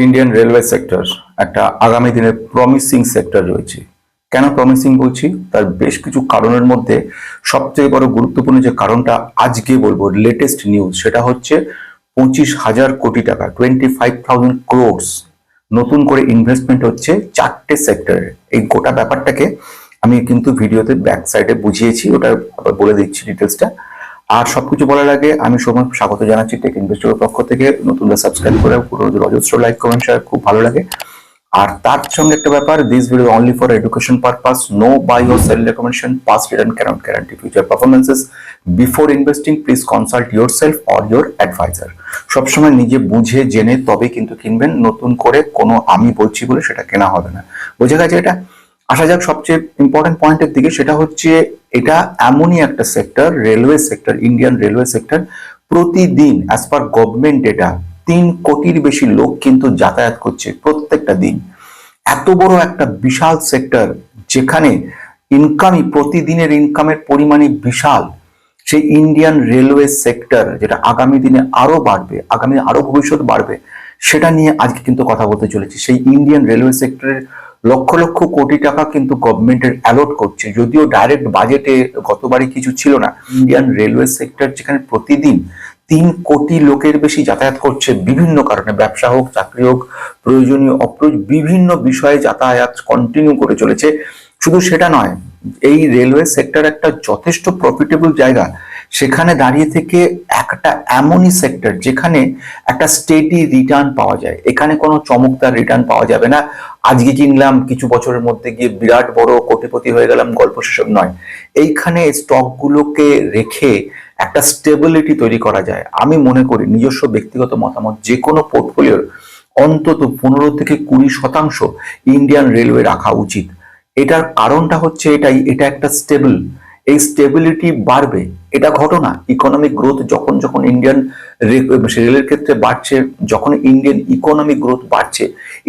Indian railway sector একটা আগামী দিনের প্রমিসিং সেক্টর রয়েছে। কেন প্রমিসিং বলছি? তার বেশ কিছু কারণের মধ্যে সবথেকে বড় গুরুত্বপূর্ণ যে কারণটা আজকে বলব লেটেস্ট নিউজ সেটা হচ্ছে পঁচিশ হাজার কোটি টাকা টোয়েন্টি ফাইভ থাউজেন্ড ক্রোডস নতুন করে ইনভেস্টমেন্ট হচ্ছে চারটে সেক্টরে এই গোটা ব্যাপারটাকে আমি কিন্তু ভিডিওতে ব্যাক সাইডে বুঝিয়েছি, ওটা বলে দিচ্ছি ডিটেলসটা আর সবকিছু বলার আগে আমি সময় স্বাগত জানাচ্ছি টেক ইনভেস্টরের পক্ষ থেকে। নতুনরা সাবস্ক্রাইব করে পুরো অজস্র লাইক কমেন্ট শেয়ার খুব ভালো লাগে। আর তার সঙ্গে একটা ব্যাপার this video only for education purpose no buy or sell recommendation past return cannot guarantee future performances before investing please consult yourself or your advisor সবসময় নিজে বুঝে, জেনে তবে কিন্তু কিনবেন। নতুন করে কোনো আমি বলছি বলে সেটা কেনা হবে না। বোঝা গেছে এটা? আসা যাক সবচেয়ে ইম্পর্টেন্ট পয়েন্টের দিকে, সেটা হচ্ছে এটা এমনই একটা sector railway sector Indian railway sector প্রতিদিন অ্যাজ পার গভর্নমেন্ট ডেটা তিন কোটির বেশি লোক কিন্তু যাতায়াত করছে প্রত্যেকটা দিন। এত বড় একটা বিশাল সেক্টর যেখানে ইনকামই প্রতিদিনের ইনকামের পরিমাণই বিশাল, সেই ইন্ডিয়ান রেলওয়ে সেক্টর যেটা আগামী দিনে আরও বাড়বে, আগামী আরও ভবিষ্যৎ বাড়বে সেটা নিয়ে আজকে কিন্তু কথা বলতে চলেছি। সেই ইন্ডিয়ান রেলওয়ে সেক্টরের লক্ষ লক্ষ কোটি টাকা কিন্তু গভর্নমেন্টের অ্যালট করছে। যদিও ডাইরেক্ট বাজেটে গতবারই কিছু ছিল না। ইন্ডিয়ান রেলওয়ে সেক্টর যেখানে প্রতিদিন তিন কোটি লোকের বেশি যাতায়াত করছে বিভিন্ন কারণে। ব্যবসা হোক চাকরি হোক প্রয়োজনীয় অপ্রয়োজ বিভিন্ন বিষয়ে যাতায়াত কন্টিনিউ করে চলেছে। শুধু সেটা নয় এই রেলওয়ে সেক্টর একটা যথেষ্ট প্রফিটেবল জায়গা। সেখানে দাঁড়িয়ে থেকে একটা এমনই সেক্টর যেখানে একটা স্টেডি রিটার্ন পাওয়া যায়। এখানে কোনো চমকদার রিটার্ন পাওয়া যাবে না। আজকে কিনলাম, কিছু বছরের মধ্যে গিয়ে বিরাট বড় কোটিপতি হয়ে গেলাম, গল্প সেসব নয়। এইখানে স্টকগুলোকে রেখে একটা স্টেবিলিটি তৈরি করা যায়। আমি মনে করি নিজস্ব ব্যক্তিগত মতামত, যে কোনো পোর্টফোলিওর অন্তত পনেরো থেকে কুড়ি শতাংশ ইন্ডিয়ান রেলওয়ে রাখা উচিত। এটার কারণটা হচ্ছে এটাই, এটা একটা স্টেবল এই স্টেবিলিটি বাড়বে। এটা ঘটনা। ইকোনমিক গ্রোথ যখন যখন ইন্ডিয়ান রেলের ক্ষেত্রে বাড়ছে, যখন ইন্ডিয়ান ইকোনমিক গ্রোথ বাড়ছে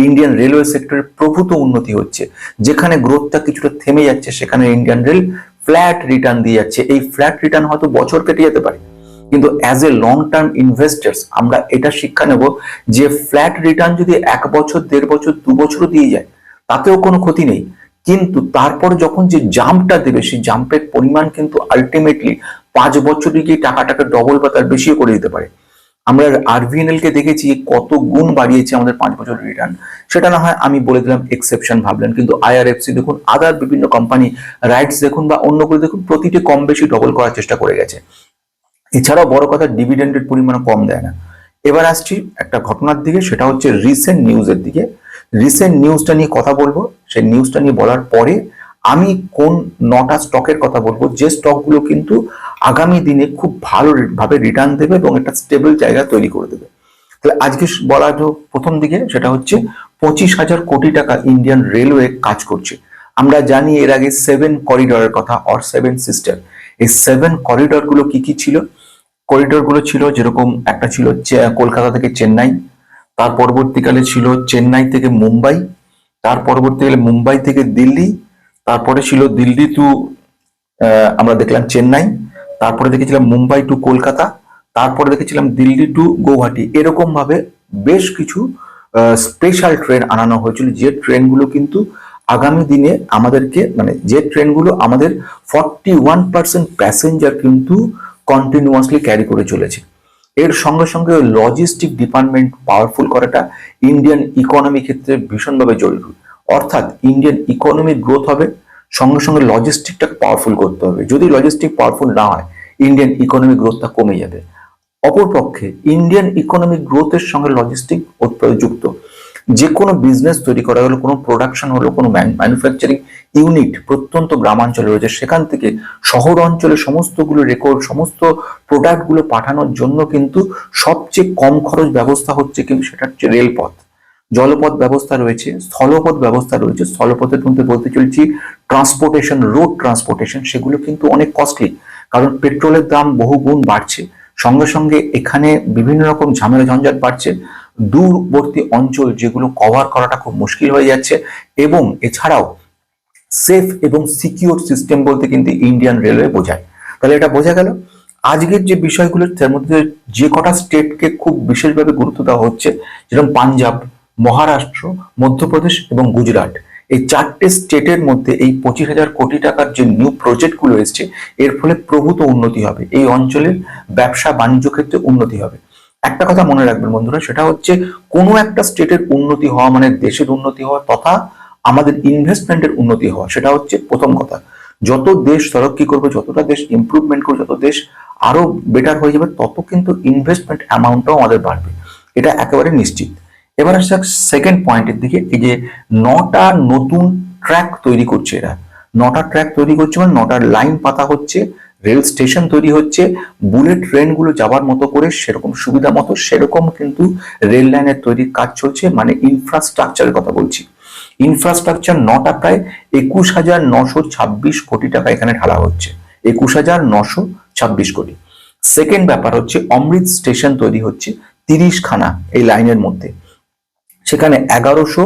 ইন্ডিয়ান রেলওয়ে সেক্টরের প্রভূত উন্নতি হচ্ছে। যেখানে গ্রোথটা কিছুটা থেমে যাচ্ছে, সেখানে ইন্ডিয়ান রেল ফ্ল্যাট রিটার্ন দিয়ে যাচ্ছে। এই ফ্ল্যাট রিটার্ন হয়তো বছর কেটে যেতে পারে। কিন্তু as a long term investors আমরা এটা শিক্ষা নেব যে ফ্ল্যাট রিটার্ন যদি এক বছর, দেড় বছর, দু বছরও দিয়ে যায়, তাতেও কোনো ক্ষতি নেই। কিন্তু তারপর যখন যে জাম্পটা দেবে, সেই জাম্পের পরিমাণ কিন্তু আলটিমেটলি পাঁচ বছরে গিয়ে টাকাটাকে ডবল বা তার বেশিও করে দিতে পারে। আমরা আরভিএনএল কে দেখেছি কত গুণ বাড়িয়েছে আমাদের পাঁচ বছরের রিটার্ন সেটা না হয় আমি বলে দিলাম এক্সেপশন ভাবলেন। কিন্তু আইআরএফসি দেখুন আদার বিভিন্ন কোম্পানি রাইটস দেখুন বা অন্যগুলো দেখুন, প্রতিটি কম বেশি ডবল করার চেষ্টা করে গেছে। এছাড়াও বড় কথা ডিভিডেন্ডের পরিমাণ কম দেয় না। এবার আসছি একটা ঘটনার দিকে, সেটা হচ্ছে রিসেন্ট নিউজের দিকে। রিসেন্ট নিউজটা নিয়ে কথা বলব। সেই নিউজটা নিয়ে বলার পরে আমি কোন নটা স্টকের কথা বলব, যে স্টকগুলো কিন্তু আগামী দিনে খুব ভালো ভাবে রিটার্ন দেবে এবং একটা স্টেবল জায়গা তৈরি করে দেবে। তাহলে আজকে বলা প্রথম দিকে সেটা হচ্ছে পঁচিশ হাজার কোটি টাকা ইন্ডিয়ান রেলওয়ে কাজ করছে। আমরা জানি এর আগে সেভেন করিডরের কথা অর সেভেন সিস্টেম এই সেভেন করিডরগুলো কি কি ছিল? করিডরগুলো ছিল যেরকম একটা ছিল কলকাতা থেকে চেন্নাই, তার পরবর্তীকালে ছিল চেন্নাই থেকে মুম্বাই, তার পরবর্তীকালে মুম্বাই থেকে দিল্লি, তারপরে ছিল দিল্লি টু আমরা দেখলাম চেন্নাই তারপরে দেখেছিলাম মুম্বাই টু কলকাতা, তারপরে দেখেছিলাম দিল্লি টু গৌহাটি। এরকম ভাবে বেশ কিছু স্পেশাল ট্রেন আনানো হয়েছিল। যে ট্রেনগুলো কিন্তু আগামী দিনে আমাদেরকে মানে যে ট্রেনগুলো আমাদের ফর্টি ওয়ান পার্সেন্ট প্যাসেঞ্জার কিন্তু কন্টিনিউয়াসলি ক্যারি করে চলেছে। এর সঙ্গে সঙ্গে লজিস্টিক ডিপার্টমেন্ট পাওয়ারফুল করাটা ইন্ডিয়ান ইকোনমি ক্ষেত্রে ভীষণভাবে জরুরি। অর্থাৎ ইন্ডিয়ান ইকোনমি গ্রোথ হবে, সঙ্গে সঙ্গে লজিস্টিকটাকে পাওয়ারফুল করতে হবে। যদি লজিস্টিক পাওয়ারফুল না হয় ইন্ডিয়ান ইকোনমিক গ্রোথটা কমে যাবে। অপরপক্ষে ইন্ডিয়ান ইকোনমিক গ্রোথের সঙ্গে লজিস্টিক যুক্ত। যে কোনো বিজনেস তৈরি করা হলো, কোনো প্রোডাকশন হলো, কোনো ম্যানুফ্যাকচারিং ইউনিট প্রত্যন্ত গ্রামাঞ্চলে রয়েছে, সেখান থেকে শহর অঞ্চলে সমস্তগুলো রেকর্ড সমস্ত প্রোডাক্টগুলো পাঠানোর জন্য কিন্তু সবচেয়ে কম খরচ ব্যবস্থা হচ্ছে কিন্তু সেটা হচ্ছে রেলপথ। জলপথ ব্যবস্থা রয়েছে, স্থলপথ ব্যবস্থা রয়েছে। স্থলপথের মধ্যে বলতে চলছি ট্রান্সপোর্টেশন রোড ট্রান্সপোর্টেশন সেগুলো কিন্তু অনেক কস্টলি কারণ পেট্রোলের দাম বহু গুণ বাড়ছে। সঙ্গে সঙ্গে এখানে বিভিন্ন রকম ঝামেলা ঝঞ্ঝাট বাড়ছে। দূরবর্তী অঞ্চল যেগুলো কভার করাটা খুব মুশকিল হয়ে যাচ্ছে এবং এছাড়াও সেফ এবং সিকিউর সিস্টেম বলতে কিন্তু ইন্ডিয়ান রেলওয়ে বোঝায়। তাহলে এটা বোঝা গেল, আজকের যে বিষয়গুলো, তার মধ্যে যে কটা স্টেটকে খুব বিশেষভাবে গুরুত্ব দেওয়া হচ্ছে, যেরকম পাঞ্জাব মহারাষ্ট্র, মধ্যপ্রদেশ এবং গুজরাট। এই চারটে স্টেটের মধ্যে এই পঁচিশ হাজার কোটি টাকার যে নিউ প্রজেক্টগুলো এসছে, এর ফলে প্রভূত উন্নতি হবে। এই অঞ্চলের ব্যবসা বাণিজ্য ক্ষেত্রে উন্নতি হবে। একটা কথা মনে রাখবেন বন্ধুরা, সেটা হচ্ছে কোনো একটা স্টেটের উন্নতি হওয়া মানে দেশের উন্নতি হওয়া তথা আমাদের ইনভেস্টমেন্টের উন্নতি হওয়া, সেটা হচ্ছে প্রথম কথা। যত দেশ তরক্কি করবে, যতটা দেশ ইমপ্রুভমেন্ট করবে, যত দেশ আরও বেটার হয়ে যাবে, তত কিন্তু ইনভেস্টমেন্ট অ্যামাউন্টটাও আমাদের বাড়বে। এটা একেবারে নিশ্চিত। এবার আসছে সেকেন্ড পয়েন্টের দিকে, এই যে নটা নতুন ট্র্যাক তৈরি করছে এরা। নটা ট্র্যাক তৈরি করছে মানে নটার লাইন পাতা হচ্ছে রেল স্টেশন তৈরি হচ্ছে বুলেট ট্রেনগুলো যাওয়ার মতো করে সেরকম সুবিধা মতো, সেরকম কিন্তু রেল লাইনের তৈরির কাজ চলছে মানে ইনফ্রাস্ট্রাকচারের কথা বলছি। ইনফ্রাস্ট্রাকচার নটা প্রায় একুশ হাজার নশো ছাব্বিশ কোটি টাকা এখানে ঢালা হচ্ছে। একুশ হাজার নশো ছাব্বিশ কোটি। সেকেন্ড ব্যাপার হচ্ছে, অমৃত স্টেশন তৈরি হচ্ছে তিরিশ খানা এই লাইনের মধ্যে। সেখানে এগারোশো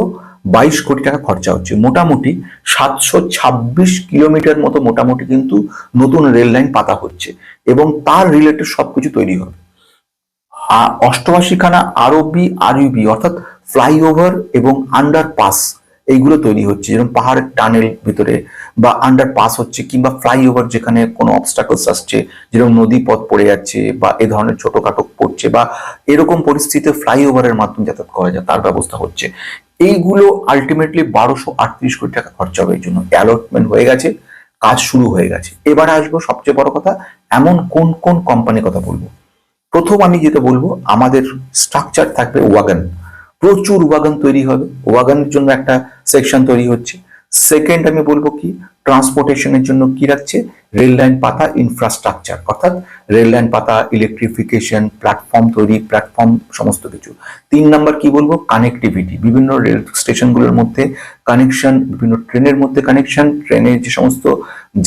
বাইশ কোটি টাকা খরচা হচ্ছে। মোটামুটি সাতশো ছাব্বিশ কিলোমিটার মতো মোটামুটি কিন্তু নতুন রেল লাইন পাতা হচ্ছে এবং তার রিলেটেড সবকিছু তৈরি হবে। অষ্টবাসীখানা আরবি আরইবি অর্থাৎ ফ্লাইওভার এবং আন্ডারপাস এইগুলো তৈরি হচ্ছে। যেরকম পাহাড়ের টানেল ভিতরে বা আন্ডার পাস হচ্ছে কিংবা ফ্লাইওভার যেখানে কোনো অবস্টাকলস আসছে, যেরকম নদী পথ পড়ে যাচ্ছে বা এ ধরনের ছোটখাটো পড়ছে বা এরকম পরিস্থিতিতে ফ্লাইওভারের মাধ্যমে যাতায়াত করা যায়, তার ব্যবস্থা হচ্ছে। এইগুলো আলটিমেটলি বারোশো আটত্রিশ কোটি টাকা খরচা হবে এই জন্য। অ্যালটমেন্ট হয়ে গেছে, কাজ শুরু হয়ে গেছে। এবার আসব সবচেয়ে বড় কথা, এমন কোন কোন কোম্পানির কথা বলব? প্রথম আমি যেটা বলব, আমাদের স্ট্রাকচার থাকবে ওয়াগন প্রচুর ওয়াগন তৈরি হবে। ওয়াগনের জন্য একটা সেকশন তৈরি হচ্ছে। সেকেন্ড আমি বলব কি ট্রান্সপোর্টেশনের জন্য কি রাখছে? রেল লাইন পাতা ইনফ্রাস্ট্রাকচার অর্থাৎ রেল লাইন পাতা ইলেকট্রিফিকেশন প্ল্যাটফর্ম তৈরি প্ল্যাটফর্ম সমস্ত কিছু। তিন নাম্বার কি বলব? কানেক্টিভিটি বিভিন্ন রেল স্টেশনগুলোর মধ্যে কানেকশন বিভিন্ন ট্রেনের মধ্যে কানেকশন ট্রেনের যে সমস্ত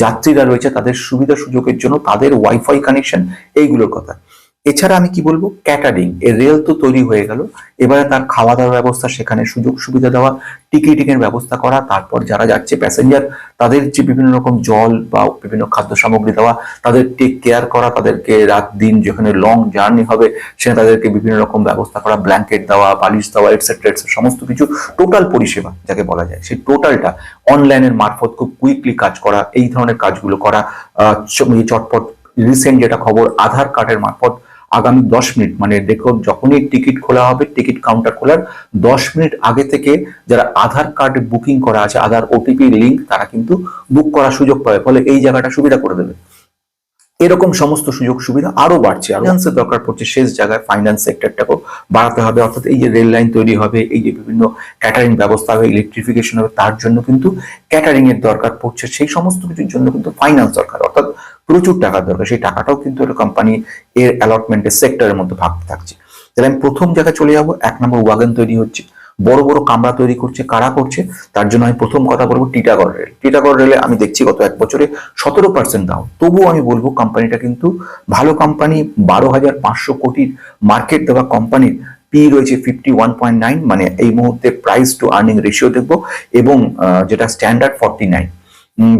যাত্রীরা রয়েছে, তাদের সুবিধা সুযোগের জন্য তাদের ওয়াইফাই কানেকশন এইগুলোর কথা। এছাড়া আমি কি বলব? ক্যাটারিং এর রেল তো তৈরি হয়ে গেল। এবারে তার খাওয়া দাওয়ার ব্যবস্থা সেখানে সুযোগ সুবিধা দেওয়া টিকিটিংয়ের ব্যবস্থা করা তারপর যারা যাচ্ছে প্যাসেঞ্জার তাদের যে বিভিন্ন রকম জল বা বিভিন্ন খাদ্য সামগ্রী দেওয়া তাদের টেক কেয়ার করা তাদেরকে রাত দিন যেখানে লং জার্নি হবে সেখানে তাদেরকে বিভিন্ন রকম ব্যবস্থা করা ব্ল্যাঙ্কেট দেওয়া বালিশ দেওয়া এটসেট্রা এটসেট্রা সমস্ত কিছু টোটাল পরিষেবা যাকে বলা যায়। সেই টোটালটা অনলাইনের মারফত খুব কুইকলি কাজ করা এই ধরনের কাজগুলো করা আহ, চটপট রিসেন্ট যেটা খবর আধার কার্ডের মারফত আগামী দশ মিনিট মানে দেখো যখনই টিকিট খোলা হবে, টিকিট কাউন্টার খোলার দশ মিনিট আগে থেকে যারা আধার কার্ড বুকিং করা আছে, আধার ওটিপি লিঙ্ক তারা কিন্তু বুক করার সুযোগ পাবে। ফলে এই জায়গাটা সুবিধা করে দেবে। এরকম সমস্ত সুযোগ সুবিধা আরও বাড়ছে। ফাইন্যান্সের দরকার পড়ছে শেষ জায়গায় ফাইন্যান্স সেক্টরটাকেও বাড়াতে হবে, অর্থাৎ এই যে রেল লাইন তৈরি হবে, এই যে বিভিন্ন ক্যাটারিং ব্যবস্থা হবে ইলেকট্রিফিকেশন হবে, তার জন্য কিন্তু ক্যাটারিং এর দরকার পড়ছে। সেই সমস্ত কিছুর জন্য কিন্তু ফাইন্যান্স দরকার, অর্থাৎ প্রচুর টাকার দরকার। সেই টাকাটাও কিন্তু একটা কোম্পানি এর অ্যালটমেন্টের সেক্টরের মধ্যে ভাগ থাকছে। তাহলে আমি প্রথম জায়গায় চলে যাব, এক নম্বর ওয়াগন তৈরি হচ্ছে। বড় বড় কামরা তৈরি করছে, কারা করছে, তার জন্য আমি প্রথম কথা বলব টিটাগড় রেল। টিটাগড় রেলে আমি দেখছি গত এক বছরে সতেরো পার্সেন্ট দাম তবুও আমি বলব কোম্পানিটা কিন্তু ভালো কোম্পানি বারো হাজার পাঁচশো কোটির মার্কেট দেওয়া কোম্পানির পি রয়েছে ফিফটি ওয়ান পয়েন্ট নাইন মানে এই মুহূর্তে প্রাইস টু আর্নিং রেশিও দেখব, এবং যেটা স্ট্যান্ডার্ড ফর্টি নাইন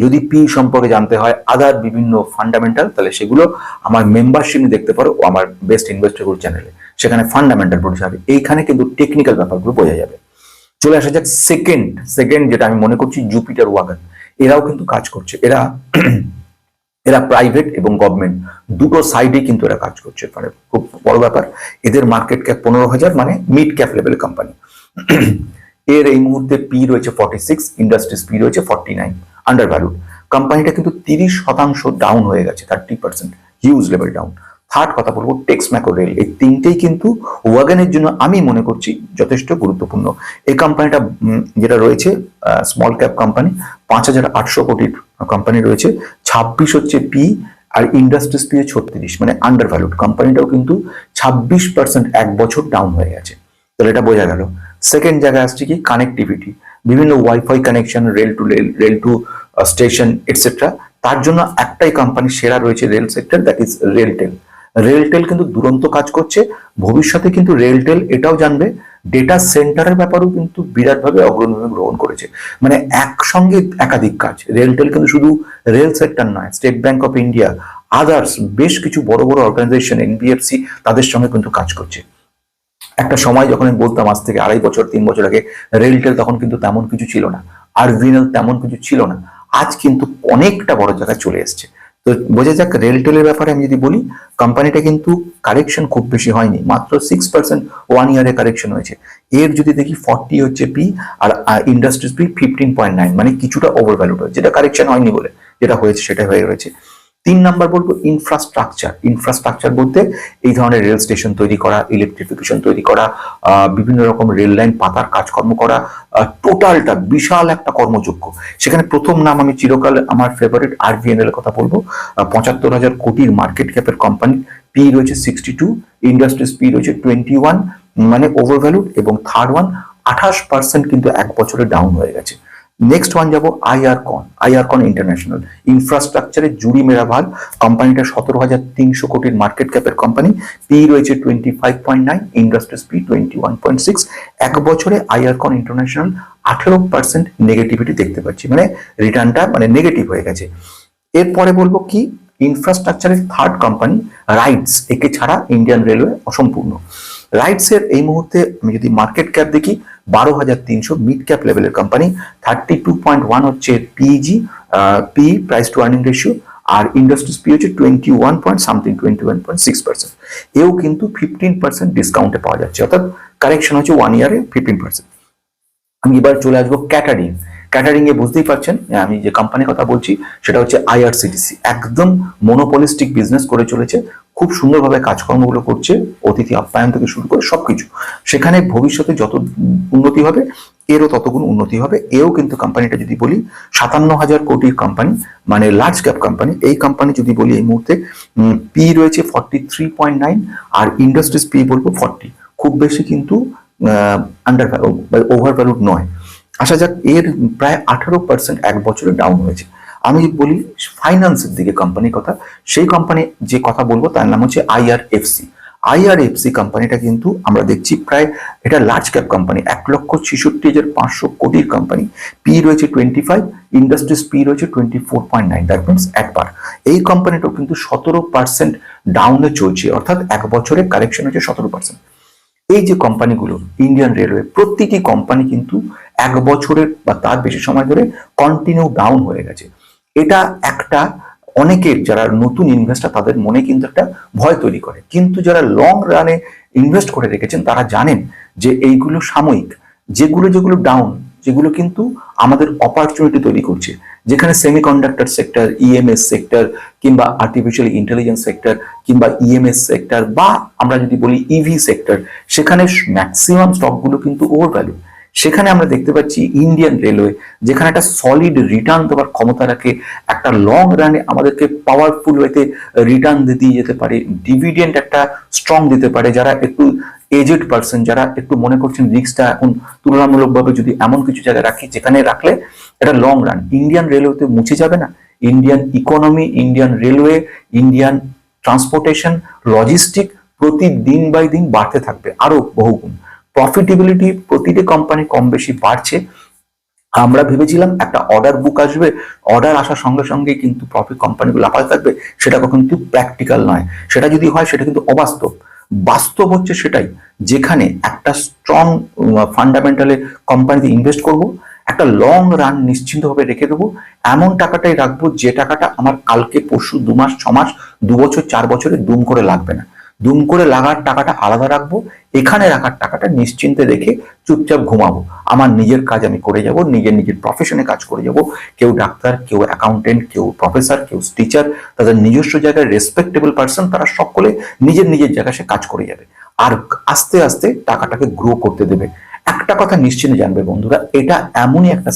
যদি পি সম্পর্কে জানতে হয় আদার বিভিন্ন ফান্ডামেন্টাল তাহলে সেগুলো আমার মেম্বারশিপ দেখতে পারো আমার বেস্ট ইনভেস্টর চ্যানেলে সেখানে ফান্ডামেন্টাল পড়তে হবে। এইখানে কিন্তু টেকনিক্যাল ব্যাপারগুলো বোঝা যাবে। চলে আসা যাক সেকেন্ড সেকেন্ড যেটা আমি মনে করছি জুপিটার ওয়াগন এরাও কিন্তু কাজ করছে। এরা এরা প্রাইভেট এবং গভর্নমেন্ট দুটো সাইডে কিন্তু এরা কাজ করছে। মানে খুব বড় ব্যাপার। এদের মার্কেট ক্যাপ পনেরো হাজার মানে মিড ক্যাপ লেভেল কোম্পানি এর এই মুহূর্তে পি রয়েছে ফর্টি সিক্স ইন্ডাস্ট্রিজ পি রয়েছে ফর্টি নাইন আন্ডার ভ্যালুড কোম্পানিটা কিন্তু তিরিশ শতাংশ ডাউন হয়ে গেছে thirty percent huge level down third কথা বলব টেক্স ম্যাকো রেল এই তিনটেই কিন্তু ওয়াগনের জন্য আমি মনে করছি যথেষ্ট গুরুত্বপূর্ণ। এই কোম্পানিটা যেটা রয়েছে স্মল ক্যাপ কোম্পানি পাঁচ হাজার আটশো কোটির কোম্পানি রয়েছে। ছাব্বিশ হচ্ছে পি আর ইন্ডাস্ট্রিজ পি ছত্রিশ মানে আন্ডার ভ্যালুড কোম্পানিটাও কিন্তু ছাব্বিশ পার্সেন্ট এক বছর ডাউন হয়ে গেছে। তাহলে এটা বোঝা গেল। সেকেন্ড জায়গায় আসছে কি? কানেক্টিভিটি বিভিন্ন wifi connection rail to rail rail to station etcetera তার জন্য একটাই কোম্পানি সেরা রয়েছে rail sector that is RailTel RailTel কিন্তু দুরন্ত কাজ করছে। ভবিষ্যতে কিন্তু রেলটেল এটাও জানবে। ডেটা সেন্টারের ব্যাপারেও কিন্তু বিরাটভাবে অগ্রণী গ্রহণ করেছে। মানে একসঙ্গে একাধিক কাজ। রেলটেল কিন্তু শুধু রেল সেক্টর নয় স্টেট ব্যাংক অফ ইন্ডিয়া আদার্স বেশ কিছু বড় বড় অর্গানাইজেশন এনবিএফসি তাদের সঙ্গে কিন্তু কাজ করছে। একটা সময় যখন আমি বলতাম, আজ থেকে আড়াই বছর, তিন বছর আগে, রেলটেল তখন কিন্তু তেমন কিছু ছিল না। আর তেমন কিছু ছিল না। আজ কিন্তু অনেকটা বড় জায়গায় চলে এসছে। তো বোঝা যাক রেলটেলের ব্যাপারে আমি যদি বলি কোম্পানিটা কিন্তু কারেকশন খুব বেশি হয়নি, মাত্র সিক্স পার্সেন্ট ওয়ান ইয়ারে কারেকশন হয়েছে। এর যদি দেখি ফর্টি হচ্ছে পি আর industries P fifteen point nine মানে কিছুটা ওভার ভ্যালুড যেটা কারেকশন হয়নি বলে, যেটা হয়েছে সেটা হয়ে রয়েছে। তিন নাম্বার বলব ইনফ্রাস্ট্রাকচার ইনফ্রাস্ট্রাকচার বলতে এই ধরনের রেল স্টেশন তৈরি করা ইলেকট্রিফিকেশন তৈরি করা বিভিন্ন রকম রেল লাইন পাতার কাজকর্ম করা টোটালটা বিশাল একটা কর্মযোগ্য। সেখানে প্রথম নাম আমি চিরকাল আমার ফেভারিট আরভিএনএল কথা বলব। পঁচাত্তর হাজার কোটির মার্কেট ক্যাপের কোম্পানি পি রয়েছে সিক্সটি টু ইন্ডাস্ট্রিজ পি রয়েছে টোয়েন্টি ওয়ান মানে ওভারভ্যালুড এবং থার্ড ওয়ান আঠাশ পার্সেন্ট কিন্তু এক বছরে ডাউন হয়ে গেছে। নেক্সট ওয়ান যাব আইআর কন আইআর কন ইন্টারন্যাশনাল ইনফ্রাস্ট্রাকচারে জুড়ি মেরা ভাগ কোম্পানিটা সতেরো হাজার তিনশো কোটির মার্কেট ক্যাপের কোম্পানি পি রয়েছে twenty five point nine twenty one point six এক বছরে আইআর কন ইন্টারন্যাশনাল আঠেরো পার্সেন্ট নেগেটিভিটি দেখতে পাচ্ছি। মানে রিটার্নটা মানে নেগেটিভ হয়ে গেছে। এরপরে বলব কি? ইনফ্রাস্ট্রাকচারের থার্ড কোম্পানি রাইটস একে ছাড়া ইন্ডিয়ান রেলওয়ে অসম্পূর্ণ। রাইটস এর এই মুহূর্তে আমি যদি মার্কেট ক্যাপ দেখি বারো হাজার তিনশো মিড ক্যাপ লেভেলের company thirty two point one হচ্ছে PG P price to earning ratio R industries P হচ্ছে twenty one point something twenty one point six percent এও কিন্তু ফিফটিন পার্সেন্ট ডিসকাউন্টে পাওয়া যাচ্ছে। অর্থাৎ কারেকশন হচ্ছে ওয়ান ইয়ারে ফিফটিন পার্সেন্ট আমি এবার চলে আসব ক্যাটারিং ক্যাটারিং এ বুঝতেই পারছেন আমি যে কোম্পানির কথা বলছি, সেটা হচ্ছে আইআরসিটিসি একদম মনোপলিস্টিক বিজনেস করে চলেছে, খুব সুন্দরভাবে কাজকর্মগুলো করছে, অতিথি আপ্যায়ন থেকে শুরু করে সবকিছু। সেখানে ভবিষ্যতে যত উন্নতি হবে, এরও ততগুণ উন্নতি হবে। এও কিন্তু কোম্পানিটা যদি বলি, সাতান্ন হাজার কোটির কোম্পানি মানে লার্জ ক্যাপ কোম্পানি এই কোম্পানি যদি বলি এই মুহূর্তে পি রয়েছে ফর্টি থ্রি পয়েন্ট নাইন আর ইন্ডাস্ট্রিজ পি বলব ফর্টি খুব বেশি কিন্তু আন্ডার ওভার ভ্যালুড নয়। আসা যাক, এর প্রায় আঠারো পার্সেন্ট এক বছরে ডাউন হয়েছে। আমি বলি ফাইন্যান্সের দিকে কোম্পানির কথা, সেই কোম্পানি যে কথা বলব, তার নাম হচ্ছে আইআরএফসি আইআরএফসি কোম্পানিটা কিন্তু আমরা দেখছি প্রায়, এটা লার্জ ক্যাপ কোম্পানি এক লক্ষ ছেষট্টি হাজার পাঁচশো কোটির কোম্পানি পি রয়েছে টোয়েন্টি ফাইভ ইন্ডাস্ট্রিজ পি রয়েছে twenty four point nine that means একবার এই কোম্পানিটাও কিন্তু সতেরো পার্সেন্ট ডাউনে চলছে, অর্থাৎ এক বছরে কারেকশন হচ্ছে সতেরো পার্সেন্ট এই যে কোম্পানিগুলো ইন্ডিয়ান রেলওয়ে প্রতিটি কোম্পানি কিন্তু এক বছরের বা তার বেশি সময় ধরে কন্টিনিউ ডাউন হয়ে গেছে। এটা একটা অনেকের যারা নতুন ইনভেস্টার তাদের মনে কিন্তু একটা ভয় তৈরি করে। কিন্তু যারা লং রানে ইনভেস্ট করে রেখেছেন তারা জানেন যে এইগুলো সাময়িক। যেগুলো যেগুলো ডাউন যেগুলো কিন্তু আমাদের অপরচুনিটি তৈরি করছে। যেখানে সেমিকন্ডাক্টর সেক্টর ইএমএস সেক্টর কিংবা আর্টিফিশিয়াল ইন্টেলিজেন্স সেক্টর কিংবা ইএমএস সেক্টর বা আমরা যদি বলি ইভি সেক্টর সেখানে ম্যাক্সিমাম স্টকগুলো কিন্তু ওভার ভ্যালু সেখানে আমরা দেখতে পাচ্ছি ইন্ডিয়ান রেলওয়ে যেখানে একটা সলিড রিটার্ন দেওয়ার ক্ষমতা রাখে, একটা লং রানে আমাদেরকে পাওয়ারফুল ওয়েতে রিটার্ন দিয়ে যেতে পারে ডিভিডেন্ট একটা স্ট্রং দিতে পারে, যারা একটু এজেড পার্সন যারা একটু মনে করছেন রিস্কটা এখন তুলনামূলকভাবে যদি এমন কিছু জায়গায় রাখি, যেখানে রাখলে এটা লং রান ইন্ডিয়ান রেলওয়েতে মুছে যাবে না। Indian economy Indian railway Indian transportation logistic প্রতিদিন বাই দিন বাড়তে থাকবে, আরও বহুগুণ। প্রফিটেবিলিটি প্রতিটি কোম্পানি কম বেশি বাড়ছে। আমরা ভেবেছিলাম একটা অর্ডার বুক আসবে অর্ডার আসার সঙ্গে সঙ্গে কিন্তু প্রফিট কোম্পানিগুলো লাফাতে থাকবে, সেটা কিন্তু প্র্যাকটিক্যাল নয়। সেটা যদি হয়, সেটা কিন্তু অবাস্তব। বাস্তব হচ্ছে সেটাই, যেখানে একটা স্ট্রং ফান্ডামেন্টালে কোম্পানিতে ইনভেস্ট করব, একটা লং রান নিশ্চিন্তভাবে রেখে দেবো, এমন টাকাটাই রাখব যে টাকাটা আমার কালকে, পরশু, দু মাস, ছ মাস, দু বছর, চার বছরে দুম করে লাগবে না। দুম করে লাগার টাকাটা আলাদা রাখব, এখানে রাখার টাকাটা নিশ্চিন্তে রেখে চুপচাপ ঘুমাবো। আমার নিজের কাজ আমি করে যাব, নিজের নিজের প্রফেশনে কাজ করে যাব। কেউ ডাক্তার, কেউ অ্যাকাউন্টেন্ট কেউ প্রফেসর কেউ টিচার তাদের নিজস্ব জায়গায় রেসপেক্টেবল পার্সন তারা সকলে নিজের নিজের জায়গায় সে কাজ করে যাবে। আর আস্তে আস্তে টাকাটাকে গ্রো করতে দেবে। একটা কথা নিশ্চিন্তে জানবে বন্ধুরা, এটা এমনই একটা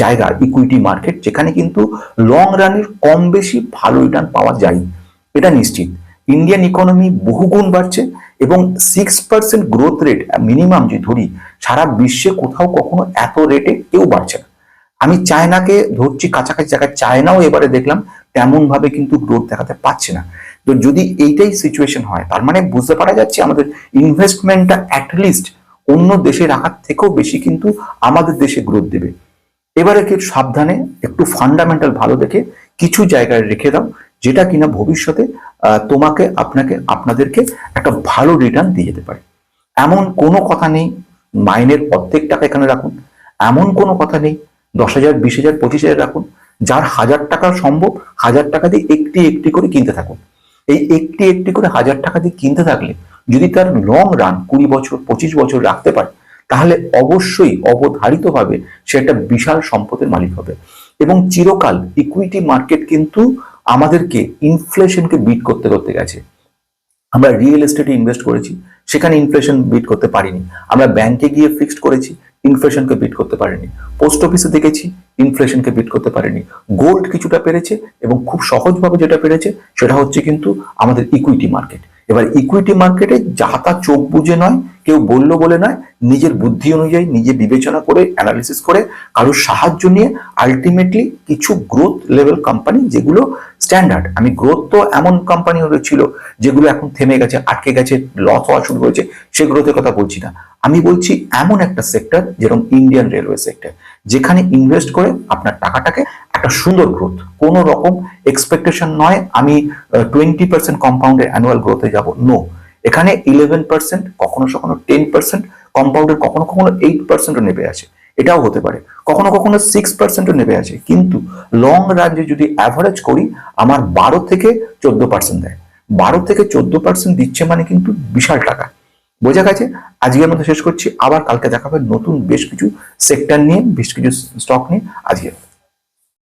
জায়গা ইকুইটি মার্কেট যেখানে কিন্তু লং রানের কম বেশি ভালো রিটার্ন পাওয়া যায় এটা নিশ্চিত। ইন্ডিয়ান ইকোনমি বহুগুণ বাড়ছে এবং six percent growth rate minimum যে ধরি, সারা বিশ্বে কোথাও কখনো এত রেটে কেউ বাড়ছে না। আমি চায়নাকে ধরছি কাছাকাছি জায়গায়, চায়নাও এবারে দেখলাম তেমন ভাবে কিন্তু গ্রোথ দেখাতে পাচ্ছে না। তো যদি এইটাই সিচুয়েশন হয়, তার মানে বুঝতে পারা যাচ্ছে আমাদের ইনভেস্টমেন্টটা অ্যাটলিস্ট অন্য দেশে রাখার থেকেও বেশি কিন্তু আমাদের দেশে গ্রোথ দেবে। এবারে কি সাবধানে, একটু ফান্ডামেন্টাল ভালো দেখে কিছু জায়গায় রেখে দাও যেটা কিনা ভবিষ্যতে তোমাকে আপনাকে, আপনাদেরকে একটা ভালো রিটার্ন দিয়ে যেতে পারে। এমন কোনো কথা নেই, মাইনের অর্ধেক টাকা এখানে রাখুন। এমন কোনো কথা নেই, দশ হাজার, বিশ হাজার, পঁচিশ হাজার রাখুন, যার হাজার টাকা সম্ভব, হাজার টাকা দিয়ে একটি একটি করে কিনতে থাকুন। এই একটি একটি করে হাজার টাকা দিয়ে কিনতে থাকলে, যদি তার লং রান কুড়ি বছর, পঁচিশ বছর রাখতে পারে, তাহলে অবশ্যই অবধারিতভাবে সে একটা বিশাল সম্পদের মালিক হবে। এবং চিরকাল ইকুইটি মার্কেট কিন্তু আমাদেরকে ইনফ্লেশনকে বিট করতে করতে গেছে। আমরা রিয়েল এস্টেটে ইনভেস্ট করেছি, সেখানে ইনফ্লেশন বিট করতে পারিনি। আমরা ব্যাংকে গিয়ে ফিক্সড করেছি ইনফ্লেশনকে বিট করতে পারিনি। পোস্ট অফিসে দেখেছি ইনফ্লেশনকে বিট করতে পারেনি। গোল্ড কিছুটা পেরেছে এবং খুব সহজভাবে যেটা পেরেছে, সেটা হচ্ছে কিন্তু আমাদের ইকুইটি মার্কেট এবার ইকুইটি মার্কেটে যাহা তা চোখ বুঝে নয়, কেউ বলল বলে নয়, নিজের বুদ্ধি অনুযায়ী, নিজে বিবেচনা করে অ্যানালিসিস করে, কারোর সাহায্য নিয়ে আলটিমেটলি কিছু গ্রোথ লেভেল কোম্পানি যেগুলো স্ট্যান্ডার্ড আমি গ্রোথ তো এমন কোম্পানি ছিল যেগুলো এখন থেমে গেছে, আটকে গেছে লস হওয়া শুরু হয়েছে সে গ্রোথের কথা বলছি না। আমি বলছি এমন একটা সেক্টর যেরকম ইন্ডিয়ান রেলওয়ে সেক্টর যেখানে ইনভেস্ট করে আপনার টাকাটাকে একটা সুন্দর গ্রোথ কোনো রকম এক্সপেকটেশন নয় আমি টোয়েন্টি পার্সেন্ট কম্পাউন্ডের অ্যানুয়াল গ্রোথে যাব। নো এখানে ইলেভেন পার্সেন্ট কখনো কখনো টেন পার্সেন্ট কম্পাউন্ডের কখনো কখনো এইট পার্সেন্টও নেমে আসে। এটাও হতে পারে। কখনো কখনো সিক্স পার্সেন্টও নেমে আসে। কিন্তু লং রানে যদি অ্যাভারেজ করি, আমার বারো থেকে চোদ্দ পার্সেন্ট দেয়। বারো থেকে চোদ্দ পার্সেন্ট দিচ্ছে মানে কিন্তু বিশাল টাকা। বোঝা গেছে? আজকের মতো শেষ করছি। আবার কালকে দেখা হবে নতুন বেশ কিছু সেক্টর নিয়ে, বেশ কিছু স্টক নিয়ে আজকে